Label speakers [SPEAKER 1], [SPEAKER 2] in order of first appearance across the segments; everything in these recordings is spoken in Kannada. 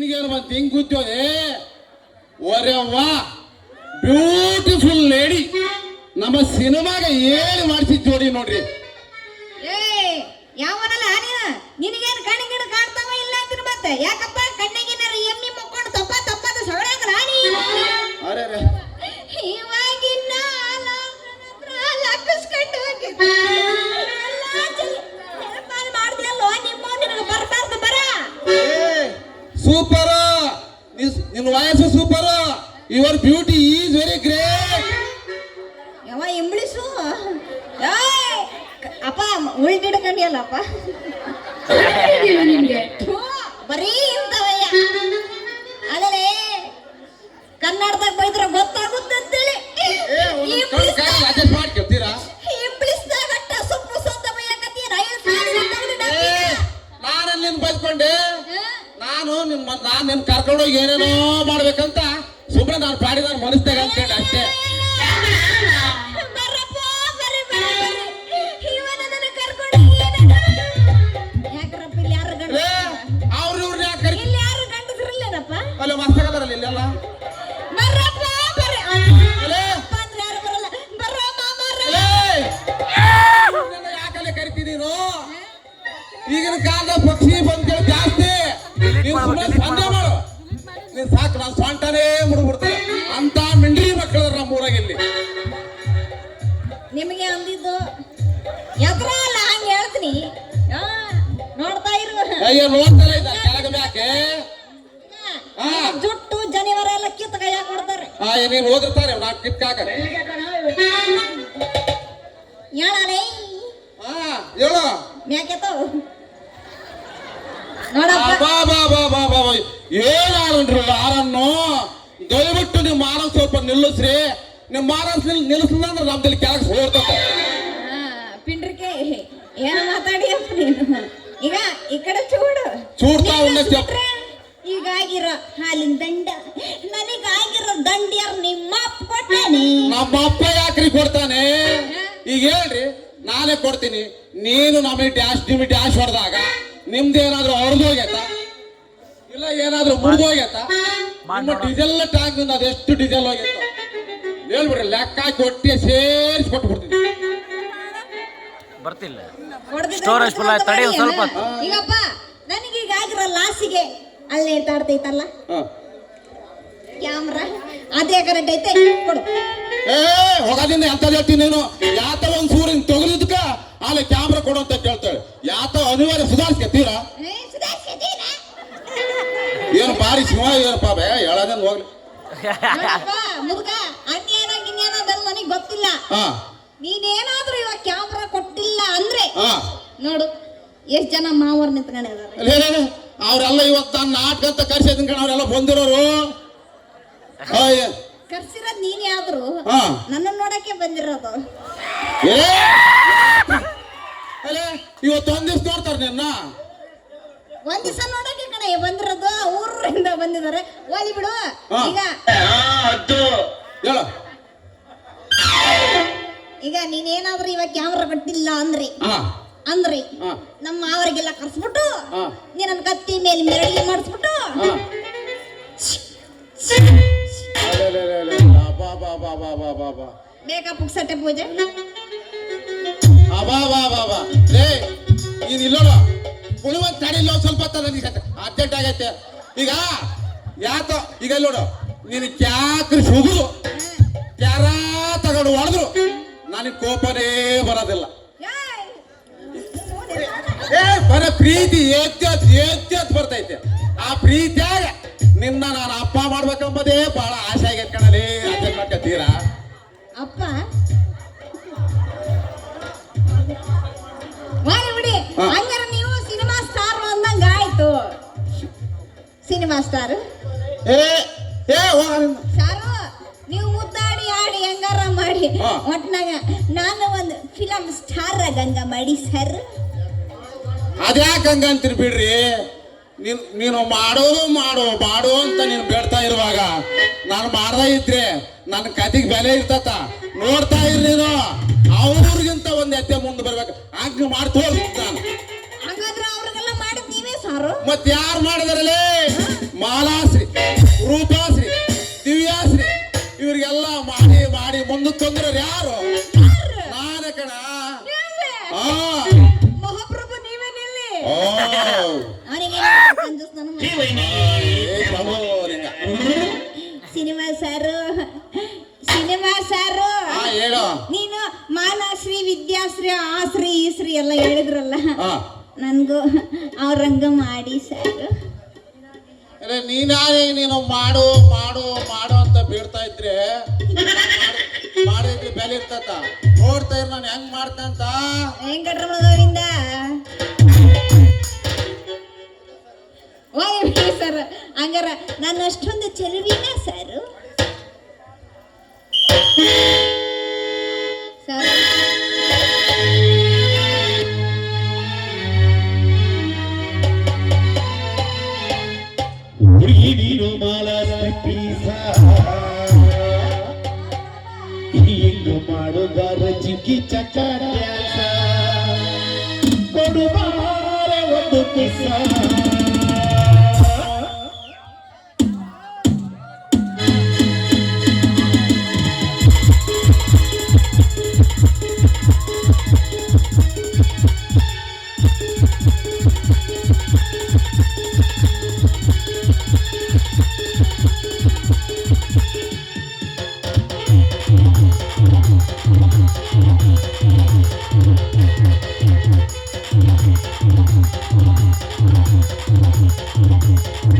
[SPEAKER 1] ನಿನಗೇನು ಬಂತು ಹಿಂಗ್ ಕೂತ್ಯೋದೆ ಒರೆವ್ವ ಬ್ಯೂಟಿಫುಲ್ ಲೇಡಿ ನಮ್ಮ ಸಿನಿಮಾಗ ಏಳು ಮಾಡಿಸಿದ್ ಜೋಡಿ ನೋಡ್ರಿ.
[SPEAKER 2] ಏ ಯಾವನಲ್ಲ ನೀನು? ನಿನಗೇನು ಕಣ್ಣಿಗಿಡ ಕಾಣ್ತಾವ ಇಲ್ಲ ಅಂತೀನಿ ಮತ್ತೆ? ಯಾಕಪ್ಪ ಕಣ್ಣಿಗಿನಾರ
[SPEAKER 1] your beauty is very great
[SPEAKER 2] ಯಾವ ಇಂಬ್ಳಿಸು ಅಪ್ಪ ಉಳ್ಗಿಡ್ಕೊಂಡಿಯಲ್ಲಪ್ಪ ಥು, ಬರೀ ಇಂಥವಯ್ಯ. ಅಲ್ಲೇ ಕನ್ನಡದಾಗ ಬೈದ್ರೆ ಗೊತ್ತಾಗುತ್ತೆ ಅಂತೇಳಿ. ಇಂಬ್ಳಿಸ್ದಾಗ-
[SPEAKER 1] ಅಡ್ಜಸ್ಟ್ ಮಾಡಿ ಕೇಳ್ತೀರಾ?
[SPEAKER 2] ಇಂಬ್ಳಿಸ್ದಾಗ ಅಟ್ಟ ಸುಪ್ಪು ಸೊಂದ ಬೈಯಕತ್ತೀರ, ಐವತ್ತು ಸಾವಿರ
[SPEAKER 1] ನಾನು ಬೈಸ್ಕೊಂಡೆ ನಾನು ನಿನ್ ನಾನು ನಿನ್ ಕರ್ಕೊಂಡೋಗಿ ಏನೇನೋ ಮಾಡ್ಬೇಕಂತ. ಸುಮ್ಮನೆ ನಾನು ಪಾಡಿ ನಾನು ಅಂತೇಳಿ ಅಷ್ಟೇ.
[SPEAKER 2] ಬರ್ರಪ್ಪ, ಬರ್ರಿ, ಬರ್ರಿ, ಬರ್ರಿ. ಇವ ನನ್ನನ್ನ ಕರ್ಕೊಂಡು ಯಾಕ್ರಪ್ಪ ಇಲ್ಲಿ ಯಾರು ಗಂಡ
[SPEAKER 1] ಏ ಅವ್ರ ಇವ್ರನ್ನ ಯಾಕೆ ಕರಿ
[SPEAKER 2] ಇಲ್ಲಿ ಯಾರು ಗಂಡಸ್ರಿಲ್ಲೇನಪ್ಪ?
[SPEAKER 1] ಅಲ್ಲಿ ಮಸ್ತಾಗದಾರಲ್ಲ ಇಲ್ಲೆಲ್ಲ
[SPEAKER 2] ಬರ್ರಪ್ಪ ಬರ್ರಿ.
[SPEAKER 1] ಅಲೇ
[SPEAKER 2] ಅಪ್ಪ ಬರಲ್ಲ. ಬರ್ರ ಮಾಮಾರ
[SPEAKER 1] ಅಲೇ ಇವ್ರನ್ನೆಲ್ಲ ಯಾಕಲೆ ಕರಿತಿ ಈಗಿನ ಕಾಲದ ಪಕ್ಷಿ ಬಂದ್ಗಳು ಜಾಸ್ತಿ. ಸುಮ್ಮನೆ ಮಾಡು ನೀನ್ ಸಾಕು ನಾನು ಸ್ವಂಟನೇ ಮುಡ್ಬಿಡ್ತೇನೆ ಅಂತ ಮಿಂಡ್ರಿ ಮಕ್ಕಳ ನಮ್ಮ ಊರಾಗ ಇಲ್ಲಿ
[SPEAKER 2] ನಿಮಗೆ ಅಂದಿದ್ದು ಎದ್ರ ಅಲ್ಲ ಹಂಗ ಹೇಳ್ತೀನಿ. ಆ, ನೋಡ್ತಾ ಇರು.
[SPEAKER 1] ಅಯ್ಯೋ ನೋಡ್ತಾನೆ ಇದ್ದ ಕೆಳಗ ಮ್ಯಾಕೆ?
[SPEAKER 2] ಆ, ಜುಟ್ಟು ಜನಿವಾರ ಎಲ್ಲ ಕಿತ್ತ ಕೈಯಾಗ ಕೊಡ್ತಾರೆ
[SPEAKER 1] ಆ ನೀನ್ ಹೋದಿರ್ತಾರೆ ನಾ ಕಿತ್ಕಾಕ
[SPEAKER 2] ಹೇಳಲೇ?
[SPEAKER 1] ಹಾ ಹೇಳು.
[SPEAKER 2] ನೋಡಪ್ಪ.
[SPEAKER 1] ಬಾ ಬಾ ಬಾ ಬಾ ಬಾ ಬಾ. ಏನಾರನ್ರಿ ಯಾರನ್ನು? ದಯವಿಟ್ಟು ನೀವು ಮಾನವ ಸ್ವಲ್ಪ ನಿಲ್ಲಿಸ್ರಿ. ನೀವು ಮಾನವ ನಿಲ್ಲಿಸಿಲ್ಲ ಅಂದ್ರೆ ನಮ್ದಲ್ಲಿ ಕೆಳಗೆ ಹೋಗ್ತದೆ
[SPEAKER 2] ಪಿಂಡ್ರಿಕೆ ಏನು ಮಾತಾಡಿ ಈಗ ಈ ಕಡೆ ಚೂಡು.
[SPEAKER 1] ಚೂಡ್ತಾ
[SPEAKER 2] ಉಂಡ ಈಗಾಗಿರೋ ಹಾಲಿನ ದಂಡ. ನನಗಾಗಿರೋ ದಂಡ್ಯಾರ ನಿಮ್ಮ ಅಪ್ಪ ಕೊಟ್ಟೇನಿ
[SPEAKER 1] ನಮ್ಮ ಅಪ್ಪ ಯಾಕ್ರಿ ಕೊಡ್ತಾನೆ? ಈಗ ಹೇಳ್ರಿ ನಾನೇ ಕೊಡ್ತೀನಿ. ನೀನು ನಮಗೆ ಡ್ಯಾಶ್ ನಿಮಗೆ ಡ್ಯಾಶ್ ಹೊಡೆದಾಗ ನಿಮ್ದೇನಾದ್ರೂ ಅವ್ರದ್ದು ಹೋಗ್ಯತ ಏನಾದ್ರೂ ಮುರಿದು ಹೋಗ್ಯತ? ನಿಮ್ಮ ಡೀಸೆಲ್ ಟ್ಯಾಂಕ್ ಅದೆಷ್ಟು ಡೀಸೆಲ್ ಹೋಗ್ಯತ? ಹೇಳ್ಬಿಡ್ರಿ ಲೆಕ್ಕ ಕೊಟ್ಟಿ ಒಟ್ಟಿಗೆ ಸೇರಿಸಿ ಕೊಟ್ಬಿಡ್ತೀನಿ.
[SPEAKER 3] ಬರ್ತಿಲ್ಲ. ಸ್ಟೋರೇಜ್ ಫುಲ್ ಆಯ್ತು, ತಡೆಯು ಸ್ವಲ್ಪ.
[SPEAKER 2] ಈಗಪ್ಪ ನನಗೆ ಈಗಾಗಿರೋ ಲಾಸಿಗೆ ಅಲ್ಲೇ ತಾಡ್ತೈತಲ್ಲ
[SPEAKER 1] ಹಾ.
[SPEAKER 2] ಕ್ಯಾಮ್ರಾ ಅದೇ ಕರೆಕ್ಟ್ ಐತೆ ಕೊಡು.
[SPEAKER 1] ಏ ಹೋಗೋದಿಂದ ಎಂತದ್ ಹೇಳ್ತೀನಿ ನೀನು? ಯಾತ ಒಂದ್ ಸೂರಿನ ತೊಗಲಿದ್ಕ ಅಲ್ಲಿ ಕ್ಯಾಮ್ರಾ ಕೊಡು ಅಂತ ಕೇಳ್ತಾಳೆ. ಯಾತ ಅನಿವಾರ್ಯ
[SPEAKER 2] ಏ, ಸುಧಾರ್ಸಿದ್ದೀರಾ?
[SPEAKER 1] ಏನು ಸಿಂಹ ಇವರಪ್ಪ ಏನಪ್ಪ ಬೇ? ಹೇಳೋದೇನು ಹೋಗ್ಲಿ.
[SPEAKER 2] ಮುದುಕ ಅನ್ಯಾನ ಗಿನ್ಯಾನ ಅದೆಲ್ಲ ನನಗೆ ಗೊತ್ತಿಲ್ಲ.
[SPEAKER 1] ಹಾ.
[SPEAKER 2] ನೀನೇನಾದ್ರೂ ಇವಾಗ ಕ್ಯಾಮ್ರಾ ಕೊಟ್ಟಿಲ್ಲ ಅಂದ್ರೆ
[SPEAKER 1] ಹಾ.
[SPEAKER 2] ನೋಡು ಎಷ್ಟ್ ಜನ ಮಾವರ್ ನಿಂತ್ಕೊಂಡಿದ್ದಾರೆ
[SPEAKER 1] ಅವರೆಲ್ಲ ಇವತ್ತ ನಾಟಕ ಅಂತ ಕರ್ಸಿದ್ ಕಣ ಅವರೆಲ್ಲ ಬಂದಿರೋರು.
[SPEAKER 2] ಕರ್ಸಿರೋದ್ ನೀನೇ ಆದ್ರೂ
[SPEAKER 1] ಹಾ.
[SPEAKER 2] ನನ್ನ ನೋಡಕ್ಕೆ ಬಂದಿರೋದು.
[SPEAKER 1] ಏ. ಇವತ್ತ ಇವತ್ತು ಒಂದ್ ದಿವ್ಸ ನೋಡ್ತಾರೆ ನಿನ್ನ.
[SPEAKER 2] ಒಂದ್ ದಿವಸ ನೋಡಕ್ಕೆ ಕಣ ಬಂದಿರೋದು ಊರಿಂದ ಬಂದಿದ್ದಾರೆ. ಓಲಿ ಬಿಡು. ಈಗ
[SPEAKER 1] ಹೇಳು.
[SPEAKER 2] ಈಗ ನೀನೇನಾದ್ರೂ ಇವಾಗ ಕ್ಯಾಮ್ರಾ ಕಟ್ಟಿಲ್ಲ ಅಂದ್ರಿ.
[SPEAKER 1] ಹಾ.
[SPEAKER 2] ಅಂದ್ರಿ. ನಮ್ಮ ಮಾವರಿಗೆಲ್ಲ ಕರ್ಸ್ಬಿಟ್ಟು
[SPEAKER 1] ನೀನನ್
[SPEAKER 2] ನೀನ್ ಕತ್ತಿ ಮೇಲೆ ಮೆರಳಿಗೆ ಮಾಡಿಸ್ಬಿಟ್ಟು.
[SPEAKER 1] ಬಾ ಬಾ ಬಾ ಬಾ ಬಾ ಬಾ ಬಾ
[SPEAKER 2] ಬೇಗ ಪುಕ್ಸಟ್ಟೆ ಪೂಜೆ
[SPEAKER 1] ಬಾ ಬಾ ಬಾ. ಲೇ ನೀನ್ ಇಲ್ಲೋಡು. ಕುಣಿವಂತ ತಡಿಲ್ಲ ಸ್ವಲ್ಪ ಅರ್ಜೆಂಟ್ ಆಗೈತೆ. ಈಗ ಯಾಕ ಈಗ ನೋಡು. ನೀನು ಕ್ಯಾಕ್ರಿ ಸುಗುದು ಕ್ಯಾರ ತಗೊಂಡು ಹೊಡೆದ್ರು. ನನಗೆ ಕೋಪನೇ ಬರೋದಿಲ್ಲ! ಏ ಬರ ಪ್ರೀತಿ ಏತ್ಯತ್ ಏತ್ಯತ್ ಬರ್ತೈತೆ. ಆ ಪ್ರೀತಿಯಾಗ ನಿನ್ನ ನಾನು ಅಪ್ಪ ಮಾಡ್ಬೇಕಂಬುದೇ ಬಹಳ ಆಸೆ ಆಗೈತೆ ಕಣಲಿ ಅರ್ಜೆಂಟ್ ಮಾಡ್ಕೊತೀರಾ
[SPEAKER 2] ಅಪ್ಪ?
[SPEAKER 1] ಹಾ.
[SPEAKER 2] ಸಿನಿಮಾ ಸ್ಟಾರ್
[SPEAKER 1] ಏ ಏ.
[SPEAKER 2] ಸಾರು ನೀವು ಮುದ್ದಾಡಿ ಆಡಿ ಹೆಂಗಾರ ಮಾಡಿ. ಒಟ್ನಾಗ ನಾನು ಒಂದು ಫಿಲಂ ಸ್ಟಾರ್ ಗಂಗ ಮಾಡಿ ಸರ್.
[SPEAKER 1] ಅದ್ಯಾಕೆ ಹಂಗಂತೀರಿ ಬಿಡ್ರಿ? ನೀನು ನೀನು ಮಾಡೋದು ಮಾಡು ಮಾಡು ಅಂತ ನೀನು ಬೇಡ್ತಾ ಇರುವಾಗ ನಾನು ಮಾಡ್ದ ಇದ್ರೆ ನನ್ನ ಕತೆಗೆ ಬೆಲೆ ಇರ್ತತ. ನೋಡ್ತಾ ಇರ್ ನೀನು. ಅವ್ರಿಗಿಂತ ಒಂದ್ ಎತ್ತೆ ಮುಂದೆ ಬರ್ಬೇಕು. ಹಂಗ ಮಾಡ್ತೋ ನಾನು.
[SPEAKER 2] ಹಾಗಾದ್ರೆ ಅವ್ರಿಗೆಲ್ಲ ಮಾಡಿದ್ ನೀವೇ ಸಾರು?
[SPEAKER 1] ಮತ್ ಯಾರು ಮಾಡಿದಾರಲೇ? ಮಾಲಾಶ್ರೀ ರೂಪಾಶ್ರೀ ದಿವ್ಯಾಶ್ರೀ ಇವ್ರಿಗೆಲ್ಲ ಮಾಡಿ ಮಾಡಿ ಮುಂದಕ್ಕೆ ತೊಂದರೆ ಯಾರು? ನಾನೇ ಕಣ.
[SPEAKER 2] ನೀವೇ.
[SPEAKER 1] ಆ.
[SPEAKER 2] ಮಹಾಪ್ರಭು ನೀವೇ ನಿಲ್ಲಿ. ಸಿನಿಮಾ ಸಾರು. ಸಿನಿಮಾ ಸಾರು.
[SPEAKER 1] ಆ ಹೇಳು.
[SPEAKER 2] ನೀನು ಮಾಲಾಶ್ರೀ ವಿದ್ಯಾಶ್ರೀ ಆಶ್ರೀ ಈಶ್ರೀ ಎಲ್ಲ ಹೇಳಿದ್ರಲ್ಲ. ನನ್ಗೂ ಅವ್ರಂಗ ಮಾಡಿ ಸರ್.
[SPEAKER 1] ನೀನಾಗೆ ನೀನು ಮಾಡು ಮಾಡು ಮಾಡು ಅಂತ ಬೀಳ್ತಾ ಇದ್ರೆ ಮಾಡು- ಮಾಡಿದ್ರೆ ಬೆಲೆ ಇರ್ತತ. ನೋಡ್ತಾ ಇರ್ ನಾನು ಹೆಂಗ್ ಮಾಡ್ತಂತ
[SPEAKER 2] ಸರ್, ಹಂಗಾರ ನಾನು ಅಷ್ಟೊಂದು ಚೆಲುವಿನ ಸರ್.
[SPEAKER 3] ಚಕ್ಕಾರ ಕೊಡುವಾರ ಒಂದು ಕಿಸ
[SPEAKER 2] Thank you.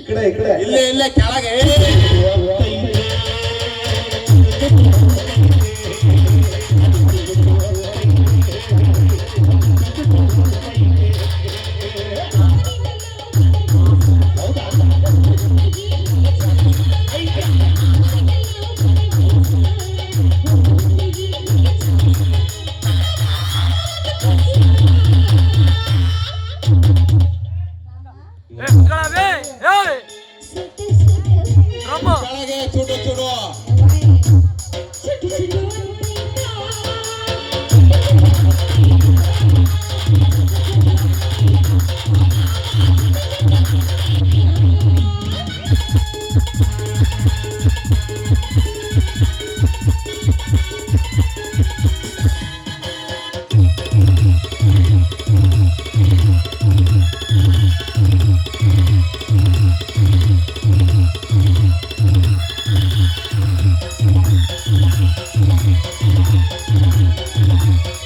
[SPEAKER 3] ಈ ಕಡೆ ಈ ಕಡೆ.
[SPEAKER 1] ಇಲ್ಲೇ ಇಲ್ಲೇ ಕೆಳಗೆ.
[SPEAKER 3] Mm-hmm.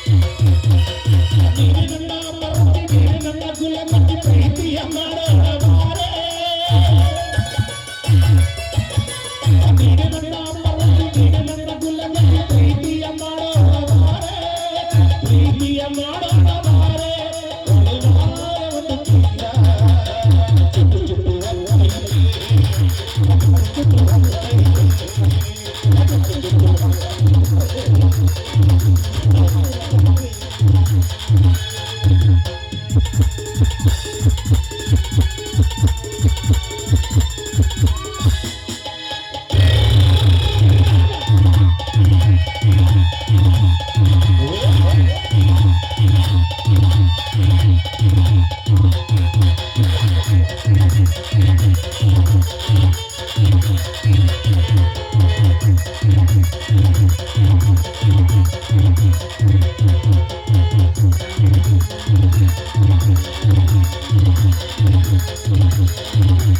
[SPEAKER 2] ನೀನು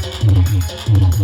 [SPEAKER 2] ಬಾಳ